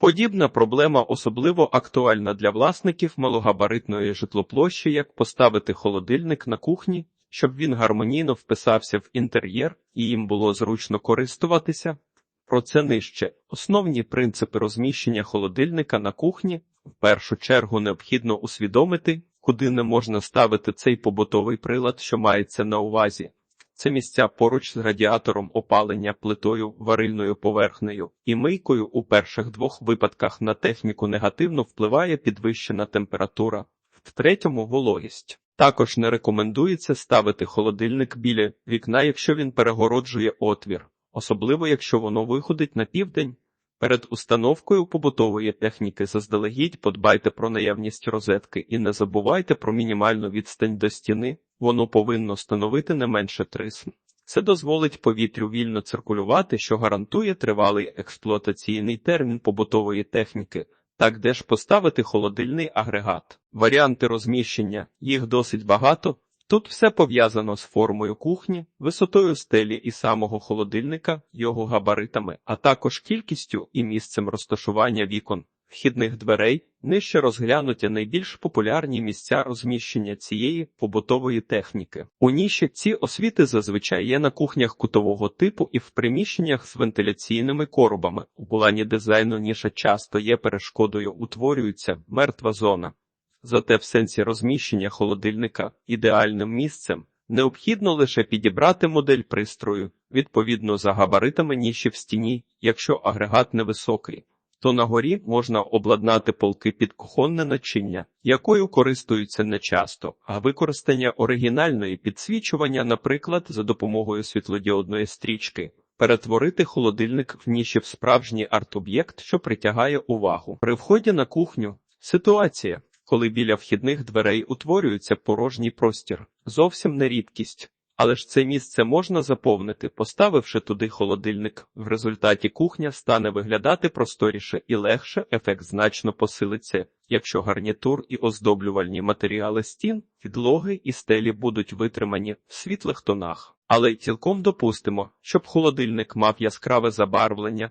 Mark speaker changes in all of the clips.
Speaker 1: Подібна проблема особливо актуальна для власників малогабаритної житлоплощі, як поставити холодильник на кухні, щоб він гармонійно вписався в інтер'єр і їм було зручно користуватися. Про це нижче. Основні принципи розміщення холодильника на кухні. В першу чергу необхідно усвідомити, куди не можна ставити цей побутовий прилад, що мається на увазі. Це місця поруч з радіатором опалення плитою, варильною поверхнею і мийкою у перших двох випадках на техніку негативно впливає підвищена температура, в третьому вологість. Також не рекомендується ставити холодильник біля вікна, якщо він перегороджує отвір, особливо якщо воно виходить на південь. Перед установкою побутової техніки заздалегідь подбайте про наявність розетки і не забувайте про мінімальну відстань до стіни, воно повинно становити не менше 3 см. Це дозволить повітрю вільно циркулювати, що гарантує тривалий експлуатаційний термін побутової техніки. Так де ж поставити холодильний агрегат? Варіанти розміщення, їх досить багато. Тут все пов'язано з формою кухні, висотою стелі і самого холодильника, його габаритами, а також кількістю і місцем розташування вікон, вхідних дверей, нижче розглянуті найбільш популярні місця розміщення цієї побутової техніки. У ніші ці освіти зазвичай є на кухнях кутового типу і в приміщеннях з вентиляційними коробами. У плані дизайну ніша часто є перешкодою, утворюється мертва зона. Зате в сенсі розміщення холодильника ідеальним місцем необхідно лише підібрати модель пристрою, відповідно за габаритами ніші в стіні, якщо агрегат невисокий, то на горі можна обладнати полки під кухонне начиння, якою користуються нечасто, а використання оригінальної підсвічування, наприклад, за допомогою світлодіодної стрічки. Перетворити холодильник в ніші в справжній арт-об'єкт, що притягає увагу. При вході на кухню ситуація коли біля вхідних дверей утворюється порожній простір, зовсім не рідкість. Але ж це місце можна заповнити, поставивши туди холодильник. В результаті кухня стане виглядати просторіше і легше, ефект значно посилиться, якщо гарнітур і оздоблювальні матеріали стін, підлоги і стелі будуть витримані в світлих тонах. Але й цілком допустимо, щоб холодильник мав яскраве забарвлення,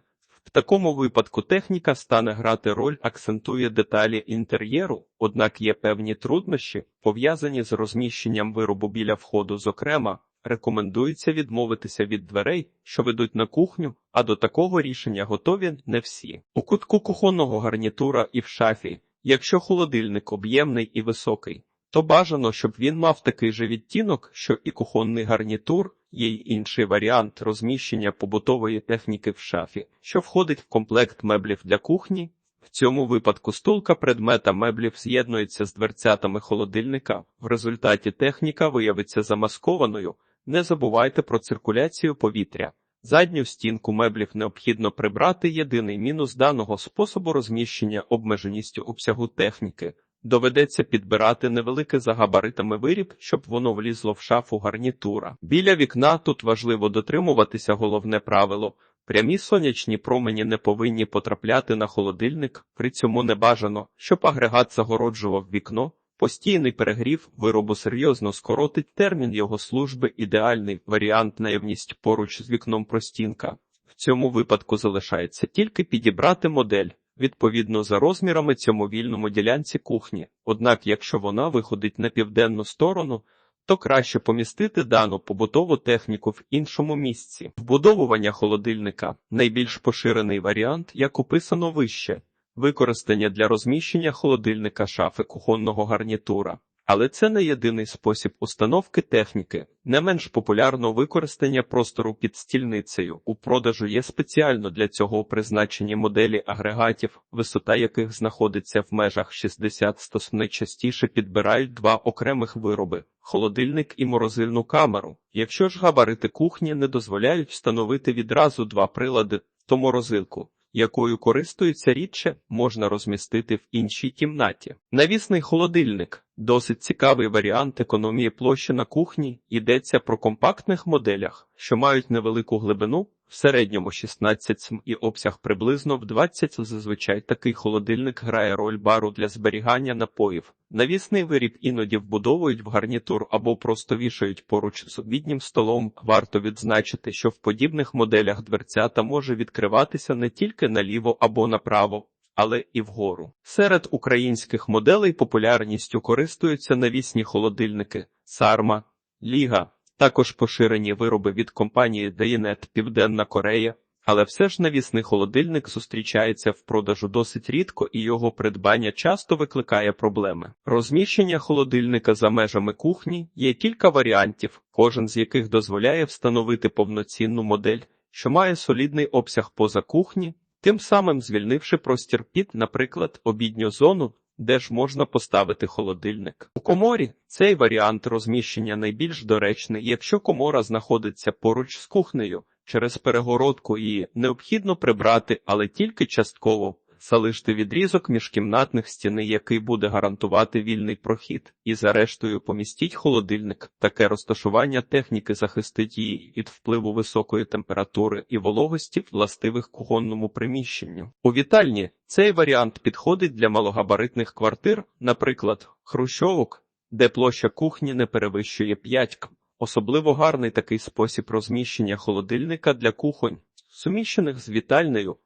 Speaker 1: в такому випадку техніка стане грати роль, акцентує деталі інтер'єру, однак є певні труднощі, пов'язані з розміщенням виробу біля входу, зокрема. Рекомендується відмовитися від дверей, що ведуть на кухню, а до такого рішення готові не всі. У кутку кухонного гарнітура і в шафі, якщо холодильник об'ємний і високий, то бажано, щоб він мав такий же відтінок, що і кухонний гарнітур, є й інший варіант розміщення побутової техніки в шафі, що входить в комплект меблів для кухні. В цьому випадку стулка предмета меблів з'єднується з дверцятами холодильника. В результаті техніка виявиться замаскованою. Не забувайте про циркуляцію повітря. Задню стінку меблів необхідно прибрати єдиний мінус даного способу розміщення обмеженістю обсягу техніки. Доведеться підбирати невелике за габаритами виріб, щоб воно влізло в шафу гарнітура. Біля вікна тут важливо дотримуватися головне правило. Прямі сонячні промені не повинні потрапляти на холодильник, при цьому не бажано, щоб агрегат загороджував вікно. Постійний перегрів виробу серйозно скоротить термін його служби, ідеальний варіант наявність поруч з вікном простінка. В цьому випадку залишається тільки підібрати модель відповідно за розмірами цьому вільному ділянці кухні. Однак, якщо вона виходить на південну сторону, то краще помістити дану побутову техніку в іншому місці. Вбудовування холодильника найбільш поширений варіант, як описано вище, використання для розміщення холодильника шафи кухонного гарнітура. Але це не єдиний спосіб установки техніки. Не менш популярно використання простору під стільницею. У продажу є спеціально для цього призначені моделі агрегатів, висота яких знаходиться в межах 60-100 Найчастіше підбирають два окремих вироби холодильник і морозильну камеру. Якщо ж габарити кухні не дозволяють встановити відразу два прилади, то морозилку якою користуються рідше, можна розмістити в іншій кімнаті. Навісний холодильник досить цікавий варіант економії площі на кухні. Йдеться про компактних моделях, що мають невелику глибину. В середньому 16 см і обсяг приблизно в 20 Зазвичай такий холодильник грає роль бару для зберігання напоїв. Навісний виріб іноді вбудовують в гарнітур або просто вішають поруч з обіднім столом. Варто відзначити, що в подібних моделях дверцята може відкриватися не тільки наліво або направо, але і вгору. Серед українських моделей популярністю користуються навісні холодильники Сарма, Ліга, також поширені вироби від компанії Дейнет Південна Корея. Але все ж навісний холодильник зустрічається в продажу досить рідко і його придбання часто викликає проблеми. Розміщення холодильника за межами кухні є кілька варіантів, кожен з яких дозволяє встановити повноцінну модель, що має солідний обсяг поза кухні, тим самим звільнивши простір під, наприклад, обідню зону, де ж можна поставити холодильник. У коморі цей варіант розміщення найбільш доречний, якщо комора знаходиться поруч з кухнею. Через перегородку її необхідно прибрати, але тільки частково залишити відрізок міжкімнатних стіни, який буде гарантувати вільний прохід, і за рештою помістіть холодильник. Таке розташування техніки захистить її від впливу високої температури і вологості, властивих кухонному приміщенню. У вітальні цей варіант підходить для малогабаритних квартир, наприклад, хрущовок, де площа кухні не перевищує 5 км. Особливо гарний такий спосіб розміщення холодильника для кухонь, суміщених з вітальнею.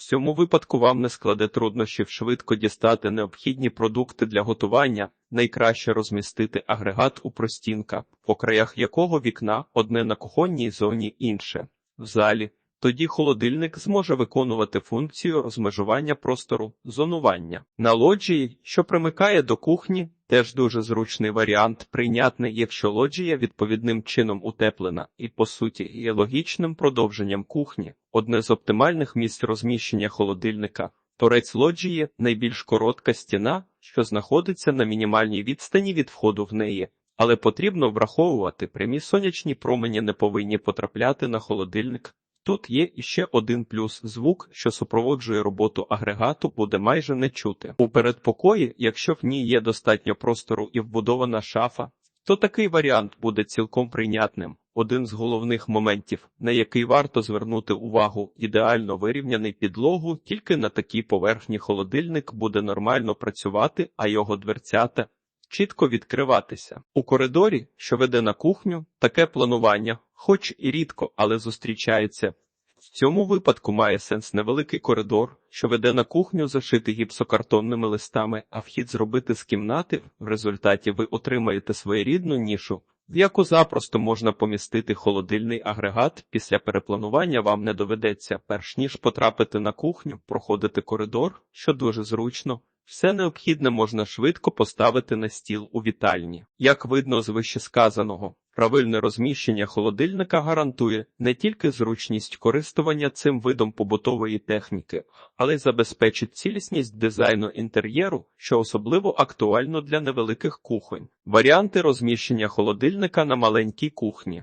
Speaker 1: В цьому випадку вам не складе труднощів швидко дістати необхідні продукти для готування, найкраще розмістити агрегат у простінка, по краях якого вікна одне на кухонній зоні інше. В залі тоді холодильник зможе виконувати функцію розмежування простору, зонування. На лоджії, що примикає до кухні, теж дуже зручний варіант, прийнятний, якщо лоджія відповідним чином утеплена і, по суті, є логічним продовженням кухні. Одне з оптимальних місць розміщення холодильника. Торець лоджії найбільш коротка стіна, що знаходиться на мінімальній відстані від входу в неї. Але потрібно враховувати, прямі сонячні промені не повинні потрапляти на холодильник. Тут є іще один плюс звук, що супроводжує роботу агрегату, буде майже не чути. У передпокої, якщо в ній є достатньо простору і вбудована шафа, то такий варіант буде цілком прийнятним. Один з головних моментів, на який варто звернути увагу, ідеально вирівняний підлогу, тільки на такій поверхні холодильник буде нормально працювати, а його дверцята чітко відкриватися. У коридорі, що веде на кухню, таке планування, хоч і рідко, але зустрічається. В цьому випадку має сенс невеликий коридор, що веде на кухню, зашитий гіпсокартонними листами, а вхід зробити з кімнати. В результаті ви отримаєте своєрідну нішу, в яку запросто можна помістити холодильний агрегат. Після перепланування вам не доведеться, перш ніж потрапити на кухню, проходити коридор, що дуже зручно. Все необхідне можна швидко поставити на стіл у вітальні. Як видно з вищесказаного, правильне розміщення холодильника гарантує не тільки зручність користування цим видом побутової техніки, але й забезпечить цілісність дизайну інтер'єру, що особливо актуально для невеликих кухонь. Варіанти розміщення холодильника на маленькій кухні.